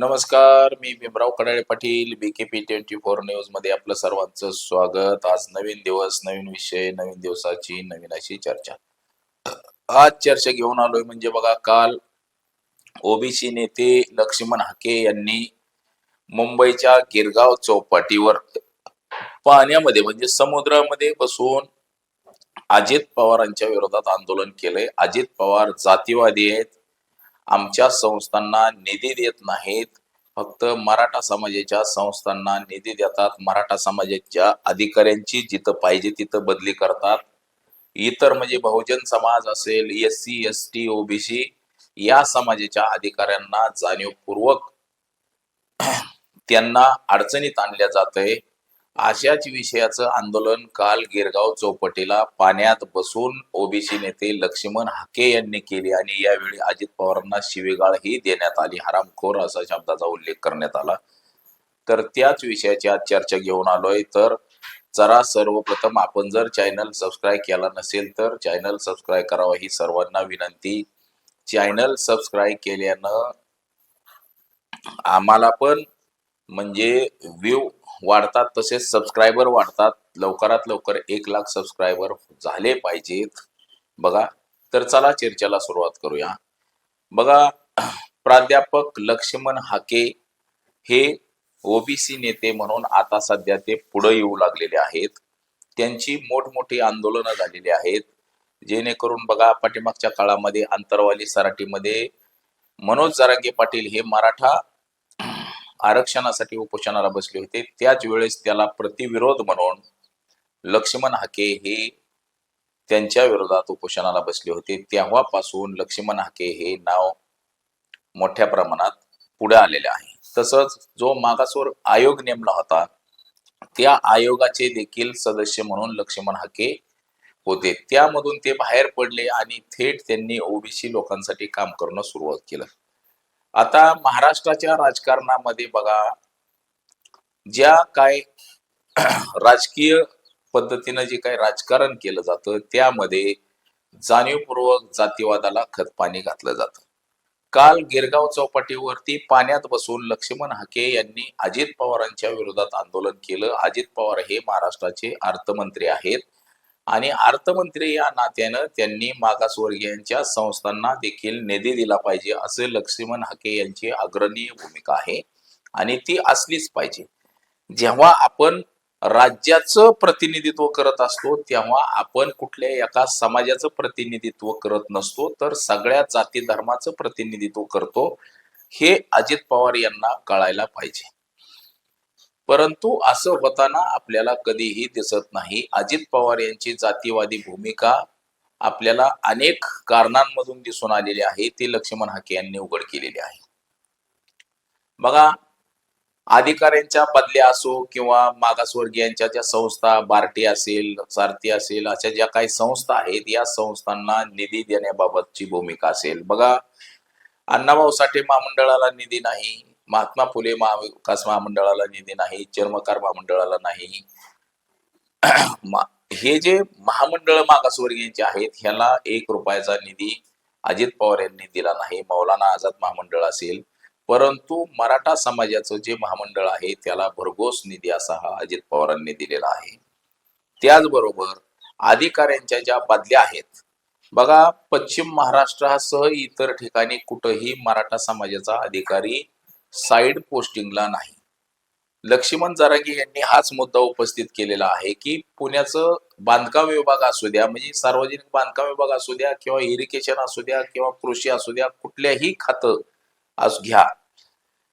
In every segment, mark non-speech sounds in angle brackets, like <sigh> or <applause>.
नमस्कार मी Bhimrao Kadale Patil BKP twenty four न्यूजमध्ये आपलं सर्वांचं स्वागत. आज नवीन दिवस नवीन विषय नवीन दिवसाची नवीन अशी चर्चा. आज चर्चा घेऊन आलोय म्हणजे बघा काल ओबीसी नेते लक्ष्मण हाके यांनी मुंबईच्या गिरगाव चौपाटीवर पाण्यामध्ये म्हणजे समुद्रामध्ये बसून अजित पवारांच्या विरोधात आंदोलन केलंय. अजित पवार जातीवादी आहेत. आमच्या संस्थांना निधी देत नाहीत. फक्त मराठा समाजाच्या संस्थांना निधी देतात. मराठा समाजाच्या अधिकाऱ्यांची जिथं पाहिजे तिथं बदली करतात. इतर म्हणजे बहुजन समाज असेल S C S T OBC या समाजाच्या अधिकाऱ्यांना जाणीवपूर्वक त्यांना अडचणीत आणल्या जातंय. अशाच विषयाचं आंदोलन काल गिरगाव चौपटीला पाण्यात बसून ओबीसी नेते लक्ष्मण हाके यांनी केले आणि यावेळी अजित पवारांना शिवेगाळ ही देण्यात आली. हरामखोर असा शब्दाचा उल्लेख करण्यात आला. तर त्याच विषयाची आज चर्चा घेऊन आलोय. तर जरा सर्वप्रथम आपण जर चॅनल सबस्क्राईब केला नसेल तर चॅनल सबस्क्राईब करावा ही सर्वांना विनंती. चॅनल सबस्क्राईब केल्यानं आम्हाला पण म्हणजे व्ह्यू वाढतात तसेच सबस्क्रायबर वाढतात. लवकरात लवकर एक लाख सबस्क्रायबर झाले पाहिजेत. बघा तर चला चर्चेला सुरुवात करूया. बघा प्राध्यापक लक्ष्मण हाके हे ओबीसी नेते म्हणून आता सध्या ते पुढे येऊ लागलेले आहेत. त्यांची मोठमोठी आंदोलनं झालेली आहेत. जेणेकरून बघा पाठीमागच्या काळामध्ये अंतरवाली सराटीमध्ये मनोज जरांगे पाटील हे मराठा आरक्षणासाठी उपोषणाला बसले होते. त्याच वेळेस त्याला प्रतिविरोध म्हणून लक्ष्मण हाके हे त्यांच्या विरोधात उपोषणाला बसले होते. तेव्हापासून लक्ष्मण हाके हे नाव मोठ्या प्रमाणात पुढे आलेले आहे. तसंच जो मागासवर आयोग नेमला होता त्या आयोगाचे देखील सदस्य म्हणून लक्ष्मण हाके होते. त्यामधून ते बाहेर पडले आणि थेट त्यांनी ओबीसी लोकांसाठी काम करणं सुरुवात केलं. आता महाराष्ट्राच्या राजकारणामध्ये बघा ज्या काय <clears throat> राजकीय पद्धतीनं जे काही राजकारण केलं जातं त्यामध्ये जाणीवपूर्वक जातीवादाला खतपाणी घातलं जातं. काल गिरगाव चौपाटीवरती पाण्यात बसून लक्ष्मण हाके यांनी अजित पवारांच्या विरोधात आंदोलन केलं. अजित पवार हे महाराष्ट्राचे अर्थमंत्री आहेत. आणि अर्थमंत्री या नात्यानं त्यांनी मागासवर्गीयांच्या संस्थांना देखील निधी दिला पाहिजे असे लक्ष्मण हाके यांची अग्रणीय भूमिका आहे. आणि ती असलीच पाहिजे. जेव्हा आपण राज्याचं प्रतिनिधित्व करत असतो तेव्हा आपण कुठल्या एका समाजाचं प्रतिनिधित्व करत नसतो तर सगळ्या जाती धर्माचं प्रतिनिधित्व करतो हे अजित पवार यांना कळायला पाहिजे. परंतु असं होताना आपल्याला कधीही दिसत नाही. अजित पवार यांची जातीवादी भूमिका आपल्याला अनेक कारणांमधून दिसून आलेली आहे. ती लक्ष्मण हाके यांनी उघड केलेली आहे. बघा अधिकाऱ्यांच्या बदल्या असो किंवा मागासवर्गीयांच्या ज्या संस्था बार्टी असेल सारथी असेल अशा ज्या काही संस्था आहेत या संस्थांना निधी देण्याबाबतची भूमिका असेल. बघा अण्णाभाऊ साठे महामंडळाला निधी नाही. महात्मा फुले महाविकास महामंडळाला निधी नाही चर्मकार महामंडळाला नाही. <clears throat> मा- हे जे महामंडळ मागासवर्गीयांचे आहेत ह्याला एक रुपयाचा निधी अजित पवार यांनी दिला नाही. मौलाना आझाद महामंडळ असेल परंतु मराठा समाजाचं जे महामंडळ आहे त्याला भरघोस निधी असा हा अजित पवारांनी दिलेला आहे. त्याचबरोबर अधिकाऱ्यांच्या ज्या बदल्या आहेत बघा पश्चिम महाराष्ट्रासह इतर ठिकाणी कुठंही मराठा समाजाचा अधिकारी साईड पोस्टिंगला नाही. लक्ष्मण जरांगे यांनी हाच मुद्दा उपस्थित केलेला आहे की पुण्याचं बांधकाम विभाग असू द्या म्हणजे सार्वजनिक बांधकाम विभाग असू द्या किंवा इरिगेशन असू द्या किंवा कृषी असू द्या कुठल्याही खातं असू घ्या.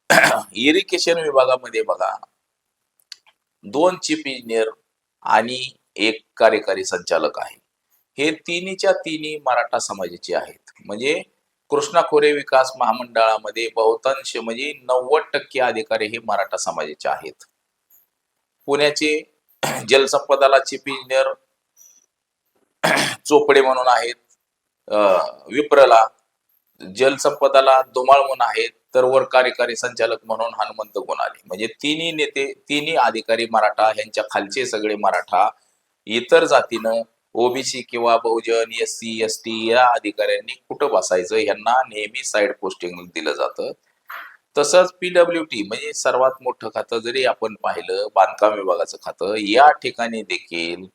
<clears throat> इरिगेशन विभागामध्ये बघा दोन चीफ इंजिनियर आणि एक कार्यकारी संचालक आहे. हे तिन्हीच्या तिन्ही मराठा समाजाचे आहेत. म्हणजे कृष्णा खोरे विकास महामंडळामध्ये बहुतांश म्हणजे नव्वद टक्के अधिकारी हे मराठा समाजाचे आहेत. पुण्याचे जलसंपदाला चीफ इंजिनियर चोपडे म्हणून आहेत. अं, विप्रला जलसंपदाला धुमाळ म्हणून आहेत. तर वर कार्यकारी संचालक म्हणून हनुमंत गुणाले. म्हणजे तिन्ही नेते तिन्ही अधिकारी मराठा यांच्या खालचे सगळे मराठा इतर जातीनं ओबीसी किंवा बहुजन एस सी एस टी या अधिकाऱ्यांनी कुठं बसायचं यांना नेहमी साईड पोस्टिंग दिलं जातं. तसंच पीडब्ल्यू टी म्हणजे सर्वात मोठं खातं जरी आपण पाहिलं बांधकाम विभागाचं खातं या ठिकाणी देखील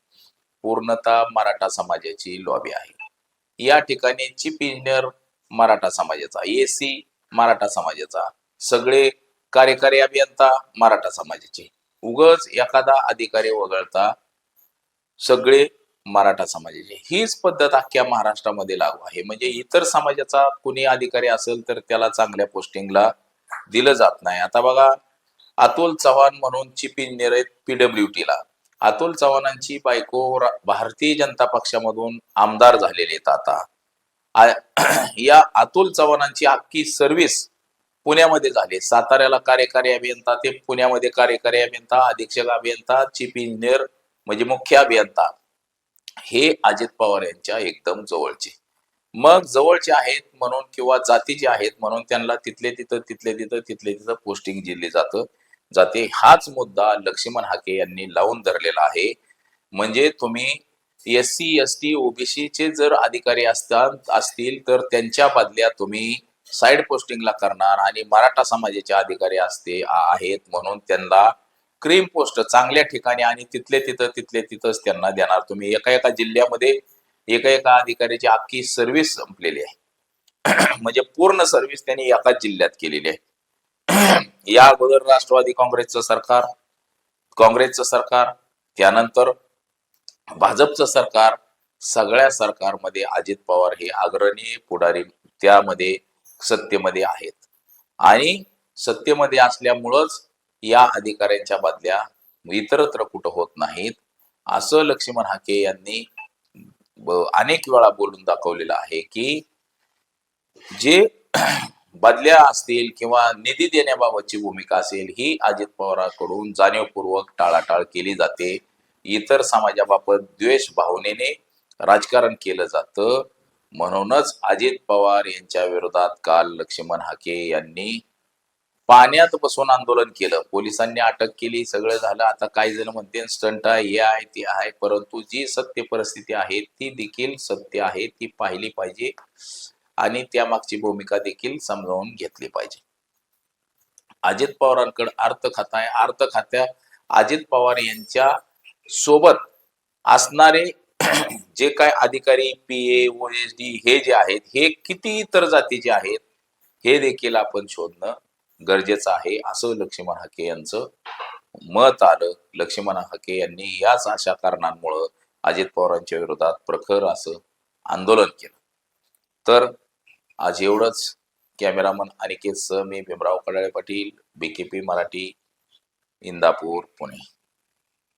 पूर्णतः मराठा समाजाची लॉबी आहे. या ठिकाणी चीफ इंजिनियर मराठा समाजाचा एसी मराठा समाजाचा सगळे कार्यकारी अभियंता मराठा समाजाचे. उगच एखादा अधिकारी वगळता सगळे मराठा समाजाची. हीच पद्धत अख्ख्या महाराष्ट्रामध्ये लागू आहे. म्हणजे इतर समाजाचा कुणी अधिकारी असेल तर त्याला चांगल्या पोस्टिंगला दिलं जात नाही. आता बघा अतुल चव्हाण म्हणून चीफ इंजिनियर आहेत पीडब्ल्यू ला. अतुल चव्हाणांची बायको भारतीय जनता पक्षामधून आमदार झालेले आहेत आता. <clears throat> या अतुल चव्हाणांची अख्खी सर्व्हिस पुण्यामध्ये झाली. साताऱ्याला कार्यकारी अभियंता ते पुण्यामध्ये कार्यकारी अभियंता अधीक्षक अभियंता चीफ इंजिनियर म्हणजे मुख्य अभियंता. हे अजित पवार यांच्या एकदम जवळचे. मग जवळचे आहेत म्हणून किंवा जातीचे आहेत म्हणून त्यांना तिथले तिथं तिथले तिथं तिथले तिथं पोस्टिंग दिली जातं. जाते. हाच मुद्दा लक्ष्मण हाके यांनी लावून धरलेला आहे. म्हणजे तुम्ही एस सी एस टी ओबीसीचे जर अधिकारी असतात असतील तर त्यांच्या बदल्या तुम्ही साईड पोस्टिंगला करणार आणि मराठा समाजाचे अधिकारी असते आहेत म्हणून त्यांना क्रीम पोस्ट चांगल्या ठिकाणी आणि तिथले तिथं तिथले तिथंच त्यांना देणार. तुम्ही एका एका जिल्ह्यामध्ये एका एका अधिकाऱ्याची अख्खी सर्व्हिस संपलेली आहे. <clears throat> म्हणजे पूर्ण सर्व्हिस त्यांनी एकाच जिल्ह्यात केलेली आहे. <clears throat> या अगोदर राष्ट्रवादी काँग्रेसचं सरकार काँग्रेसचं सरकार त्यानंतर भाजपचं सरकार सगळ्या सरकारमध्ये अजित पवार हे अग्रणी पुढारी त्यामध्ये सत्तेमध्ये आहेत. आणि सत्तेमध्ये असल्यामुळंच या अधिकाऱ्यांच्या बदल्या इतरत्र कुठं होत नाहीत असं लक्ष्मण हाके यांनी अनेक वेळा बोलून दाखवलेलं आहे की जे बदल्या असतील किंवा निधी देण्याबाबतची भूमिका असेल ही अजित पवारांकडून जाणीवपूर्वक टाळाटाळ केली जाते. इतर समाजाबाबत द्वेष भावनेने राजकारण केलं जातं. म्हणूनच अजित पवार यांच्या विरोधात काल लक्ष्मण हाके यांनी पाण्यात बसून आंदोलन केलं. पोलिसांनी अटक केली सगळं झालं. आता काही जण म्हणते स्टंट आहे हे आहे ते आहे. परंतु जी सत्य परिस्थिती आहे ती देखील सत्य आहे ती पाहिली पाहिजे. आणि त्यामागची भूमिका देखील समजावून घेतली पाहिजे. अजित पवारांकडे अर्थ खाता आहे. अर्थ खात्या अजित पवार यांच्या सोबत असणारे <clears throat> जे काय अधिकारी P A O S D हे जे आहेत हे किती इतर जातीचे आहेत हे देखील आपण शोधणं गरजेचं आहे. असं लक्ष्मण हाके यांचं मत आलं. लक्ष्मण हाके यांनी याच अशा कारणांमुळं अजित पवारांच्या विरोधात प्रखर असं आंदोलन केलं. तर आज एवढंच. कॅमेरामन अनिकेत सह मी भीमराव कडाळे पाटील बीकेपी मराठी इंदापूर पुणे.